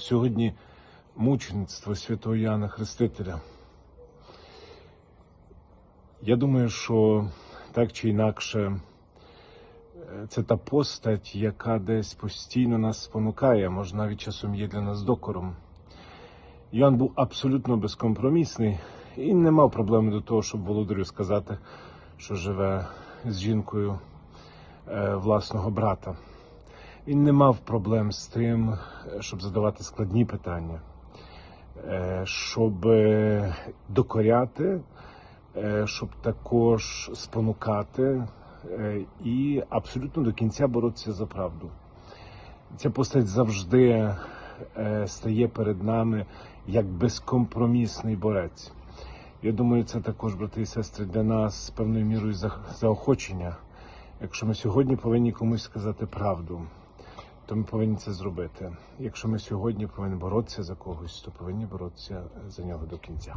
Сьогодні мучеництво святого Яна Хрестителя. Я думаю, що так чи інакше е, це та постать, яка десь постійно нас спонукає, може навіть часом є для нас докором. Йоанн був абсолютно безкомпромісний і не мав проблеми до того, щоб володарю сказати, що живе з жінкою е, власного брата. Він не мав проблем з тим, щоб задавати складні питання, е, щоб е, докоряти, е, щоб також спонукати і абсолютно до кінця боротися за правду. Ця постать завжди стає перед нами як безкомпромісний борець. Я думаю, це також, брати і сестри, для нас певною мірою заохочення. Якщо ми сьогодні повинні комусь сказати правду, то ми повинні це зробити. Якщо ми сьогодні повинні боротися за когось, то повинні боротися за нього до кінця.